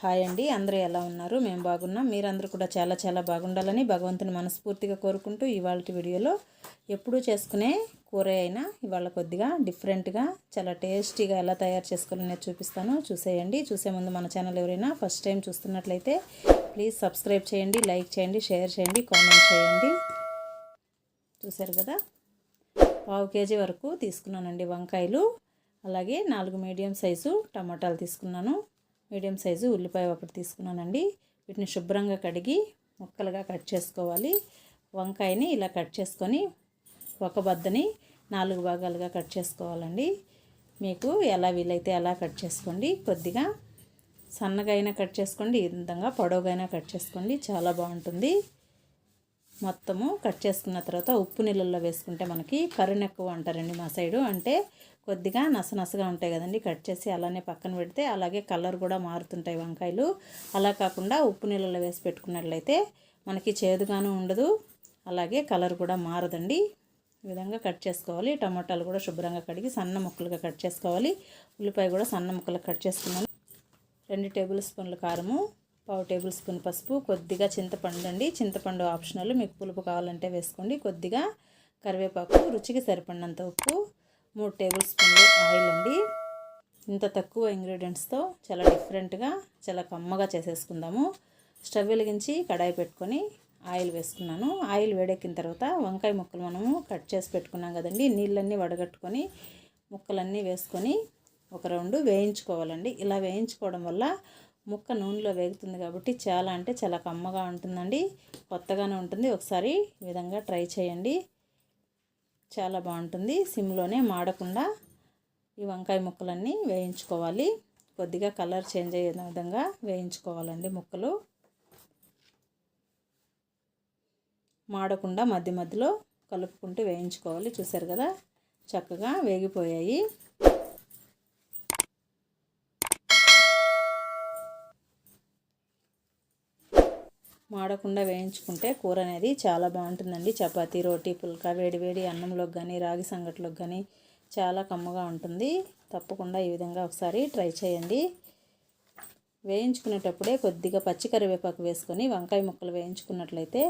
Hi అండి. అందరూ ఎలా ఉన్నారు? మేము బాగున్నాం. మీరందరూ కూడా చాలా చాలా బాగుండాలని భగవంతుని మనస్ఫూర్తిగా కోరుకుంటూ ఇవాళ వీడియోలో ఎప్పుడూ చేసుకునే కూర అయినా ఇవాళ కొద్దిగా డిఫరెంట్గా చాలా టేస్టీగా ఎలా తయారు చేసుకోవాలని చూపిస్తాను. చూసేయండి. చూసే ముందు మన ఛానల్ ఎవరైనా ఫస్ట్ టైం చూస్తున్నట్లయితే ప్లీజ్ సబ్స్క్రైబ్ చేయండి లైక్ చేయండి షేర్ చేయండి కామెంట్ చేయండి. చూశారు కదా? పావు కేజీ వరకు తీసుకున్నానండి వంకాయలు. అలాగే నాలుగు మీడియం సైజు టమాటాలు తీసుకున్నాను. మీడియం సైజు ఉల్లిపాయ ఒకటి తీసుకున్నానండి. వీటిని శుభ్రంగా కడిగి ముక్కలుగా కట్ చేసుకోవాలి. వంకాయని ఇలా కట్ చేసుకొని ఒక బద్దని నాలుగు భాగాలుగా కట్ చేసుకోవాలండి. మీకు ఎలా వీలైతే అలా కట్ చేసుకోండి. కొద్దిగా సన్నగా అయినా కట్ చేసుకోండి. ఇంతంగా పొడవుగా అయినా కట్ చేసుకోండి. చాలా బాగుంటుంది. మొత్తము కట్ చేసుకున్న తర్వాత ఉప్పు నీళ్ళల్లో వేసుకుంటే మనకి కరుణ ఎక్కువ అంటారండి మా సైడు. అంటే కొద్దిగా నసనసగా ఉంటాయి కదండి కట్ చేసి అలానే పక్కన పెడితే అలాగే కలర్ కూడా మారుతుంటాయి వంకాయలు. అలా కాకుండా ఉప్పు నీళ్ళలో వేసి పెట్టుకున్నట్లయితే మనకి చేదుగాను ఉండదు అలాగే కలర్ కూడా మారదండి. ఈ విధంగా కట్ చేసుకోవాలి. టమాటాలు కూడా శుభ్రంగా కడిగి సన్న ముక్కలుగా కట్ చేసుకోవాలి. ఉల్లిపాయ కూడా సన్న ముక్కలు కట్ చేసుకున్నాను. రెండు టేబుల్ స్పూన్ల కారము పావు టేబుల్ స్పూన్ పసుపు కొద్దిగా చింతపండు అండి. చింతపండు ఆప్షనల్. మీకు పులుపు కావాలంటే వేసుకోండి. కొద్దిగా కరివేపాకు రుచికి సరిపడినంత ఉప్పు మూడు టేబుల్ స్పూన్లు ఆయిల్ అండి. ఇంత తక్కువ ఇంగ్రీడియంట్స్తో చాలా డిఫరెంట్గా చాలా కమ్మగా చేసేసుకుందాము. స్టవ్ వెలిగించి కడాయి పెట్టుకొని ఆయిల్ వేసుకున్నాను. ఆయిల్ వేడెక్కిన తర్వాత వంకాయ ముక్కలు మనము కట్ చేసి పెట్టుకున్నాం కదండి. నీళ్ళన్నీ వడగట్టుకొని ముక్కలన్నీ వేసుకొని ఒక రౌండ్ వేయించుకోవాలండి. ఇలా వేయించుకోవడం వల్ల ముక్క నూనెలో వేగుతుంది కాబట్టి చాలా అంటే చాలా కమ్మగా ఉంటుందండి. కొత్తగానే ఉంటుంది. ఒకసారి ఈ విధంగా ట్రై చేయండి. చాలా బాగుంటుంది. సిమ్లోనే మాడకుండా ఈ వంకాయ ముక్కలన్నీ వేయించుకోవాలి. కొద్దిగా కలర్ చేంజ్ అయ్యే విధంగా వేయించుకోవాలండి ముక్కలు. మాడకుండా మధ్య మధ్యలో కలుపుకుంటూ వేయించుకోవాలి. చూసారు కదా? చక్కగా వేగిపోయాయి. మాడకుండా వేయించుకుంటే కూర అనేది చాలా బాగుంటుందండి. చపాతీ రోటీ పుల్కా వేడివేడి అన్నంలోకి కానీ రాగి సంగట్లోకి కానీ చాలా కమ్మగా ఉంటుంది. తప్పకుండా ఈ విధంగా ఒకసారి ట్రై చేయండి. వేయించుకునేటప్పుడే కొద్దిగా పచ్చి కరివేపాకు వేసుకొని వంకాయ ముక్కలు వేయించుకున్నట్లయితే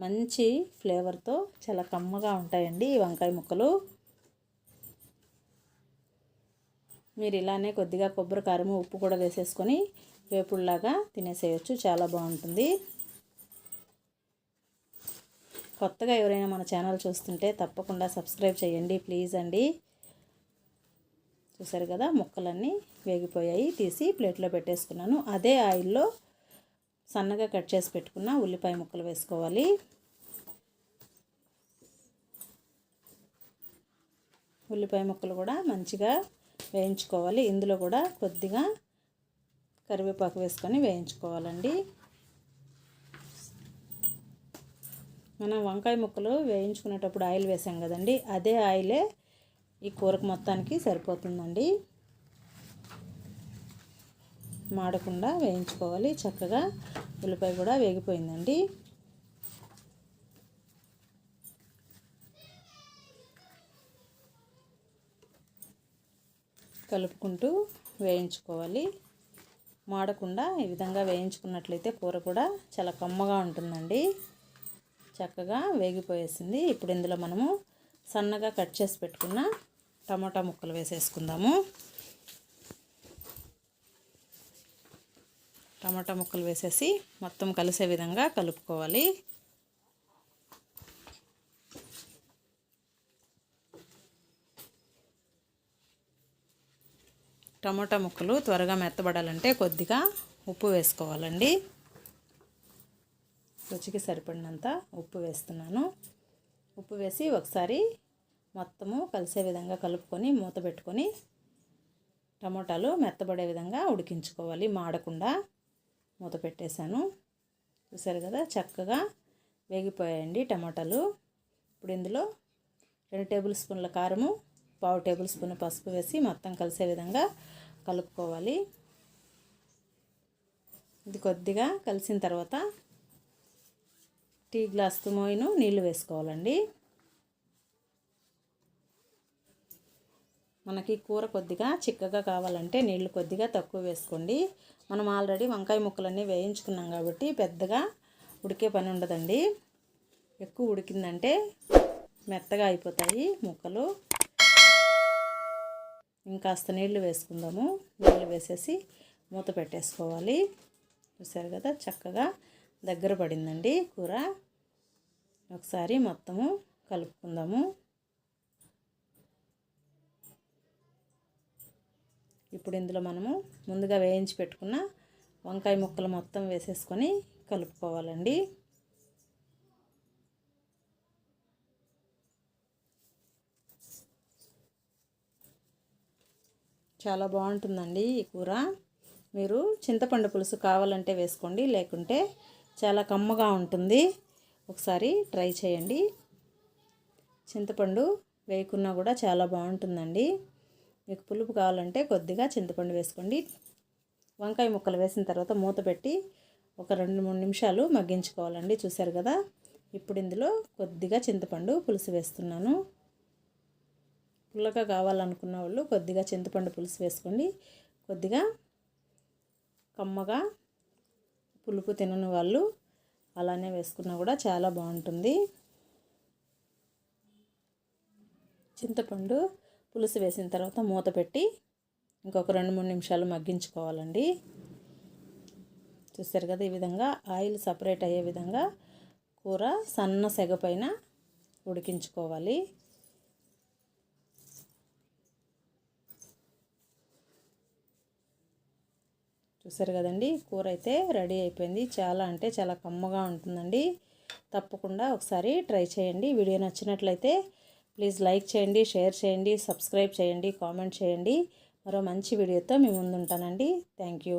మంచి ఫ్లేవర్తో చాలా కమ్మగా ఉంటాయండి ఈ వంకాయ ముక్కలు. మీరు ఇలానే కొద్దిగా కొబ్బరి కారము ఉప్పు కూడా వేసేసుకొని వేపుడులాగా తినేసేయచ్చు. చాలా బాగుంటుంది. కొత్తగా ఎవరైనా మన ఛానల్ చూస్తుంటే తప్పకుండా సబ్స్క్రైబ్ చేయండి ప్లీజ్ అండి. చూసారు కదా ముక్కలన్నీ వేగిపోయాయి తీసి ప్లేట్లో పెట్టేసుకున్నాను. అదే ఆయిల్లో సన్నగా కట్ చేసి పెట్టుకున్న ఉల్లిపాయ ముక్కలు వేసుకోవాలి. ఉల్లిపాయ ముక్కలు కూడా మంచిగా వేయించుకోవాలి. ఇందులో కూడా కొద్దిగా కరివేపాకు వేసుకొని వేయించుకోవాలండి. మనం వంకాయ ముక్కలు వేయించుకునేటప్పుడు ఆయిల్ వేసాం కదండి అదే ఆయిలే ఈ కూరకు మొత్తానికి సరిపోతుందండి. మాడకుండా వేయించుకోవాలి చక్కగా ఉల్లిపాయ కూడా వేగిపోయిందండి. కలుపుకుంటూ వేయించుకోవాలి. మాడకుండా ఈ విధంగా వేయించుకున్నట్లయితే కూర కూడా చాలా కమ్మగా ఉంటుందండి. చక్కగా వేగిపోయేసింది. ఇప్పుడు ఇందులో మనము సన్నగా కట్ చేసి పెట్టుకున్న టమాటా ముక్కలు వేసేసుకుందాము. టమాటా ముక్కలు వేసేసి మొత్తం కలిసే విధంగా కలుపుకోవాలి. టమాటా ముక్కలు త్వరగా మెత్తబడాలంటే కొద్దిగా ఉప్పు వేసుకోవాలండి. రుచికి సరిపడినంత ఉప్పు వేస్తున్నాను. ఉప్పు వేసి ఒకసారి మొత్తము కలిసే విధంగా కలుపుకొని మూత పెట్టుకొని టమోటాలు మెత్తబడే విధంగా ఉడికించుకోవాలి. మాడకుండా మూత పెట్టేశాను. చూసారు కదా చక్కగా వేగిపోయాయండి టమాటాలు. ఇప్పుడు ఇందులో రెండు టేబుల్ స్పూన్ల కారము పావు టేబుల్ స్పూన్ పసుపు వేసి మొత్తం కలిసే విధంగా కలుపుకోవాలి. ఇది కొద్దిగా కలిసిన తర్వాత టీ గ్లాస్ మోయిను నీళ్ళు వేసుకోవాలండి. మనకి కూర కొద్దిగా చిక్కగా కావాలంటే నీళ్ళు కొద్దిగా తక్కువ వేసుకోండి. మనం ఆల్రెడీ వంకాయ ముక్కలన్నీ వేయించుకున్నాం కాబట్టి పెద్దగా ఉడికే పని ఉండదండి. ఎక్కువ ఉడికిందంటే మెత్తగా అయిపోతాయి ముక్కలు. ఇంకాస్త నీళ్ళు వేసుకుందాము. నీళ్ళు వేసేసి మూత పెట్టేసుకోవాలి. చూసారు కదా చక్కగా దగ్గర పడిందండి కూర. ఒకసారి మొత్తము కలుపుకుందాము. ఇప్పుడు ఇందులో మనము ముందుగా వేయించి పెట్టుకున్న వంకాయ ముక్కలు మొత్తం వేసేసుకొని కలుపుకోవాలండి. చాలా బాగుంటుందండి ఈ కూర. మీరు చింతపండు పులుసు కావాలంటే వేసుకోండి లేకుంటే చాలా కమ్మగా ఉంటుంది. ఒకసారి ట్రై చేయండి. చింతపండు వేయకున్నా కూడా చాలా బాగుంటుందండి. మీకు పులుపు కావాలంటే కొద్దిగా చింతపండు వేసుకోండి. వంకాయ ముక్కలు వేసిన తర్వాత మూత పెట్టి ఒక రెండు మూడు నిమిషాలు మగ్గించుకోవాలండి. చూశారు కదా? ఇప్పుడు ఇందులో కొద్దిగా చింతపండు పులుసు వేస్తున్నాను. పుల్లగా కావాలనుకున్న వాళ్ళు కొద్దిగా చింతపండు పులుసు వేసుకోండి. కొద్దిగా కమ్మగా పులుపు తినని వాళ్ళు అలానే వేసుకున్నా కూడా చాలా బాగుంటుంది. చింతపండు పులుసు వేసిన తర్వాత మూత పెట్టి ఇంకొక రెండు మూడు నిమిషాలు మగ్గించుకోవాలండి. చూస్తారు కదా ఈ విధంగా ఆయిల్ సపరేట్ అయ్యే విధంగా కూర సన్న సెగ పైన ఉడికించుకోవాలి. చూసారు కదండి కూర అయితే రెడీ అయిపోయింది. చాలా అంటే చాలా కమ్మగా ఉంటుందండి. తప్పకుండా ఒకసారి ట్రై చేయండి. వీడియో నచ్చినట్లయితే ప్లీజ్ లైక్ చేయండి షేర్ చేయండి సబ్స్క్రైబ్ చేయండి కామెంట్ చేయండి. మరో మంచి వీడియోతో మీ ముందుంటానండి. Thank you.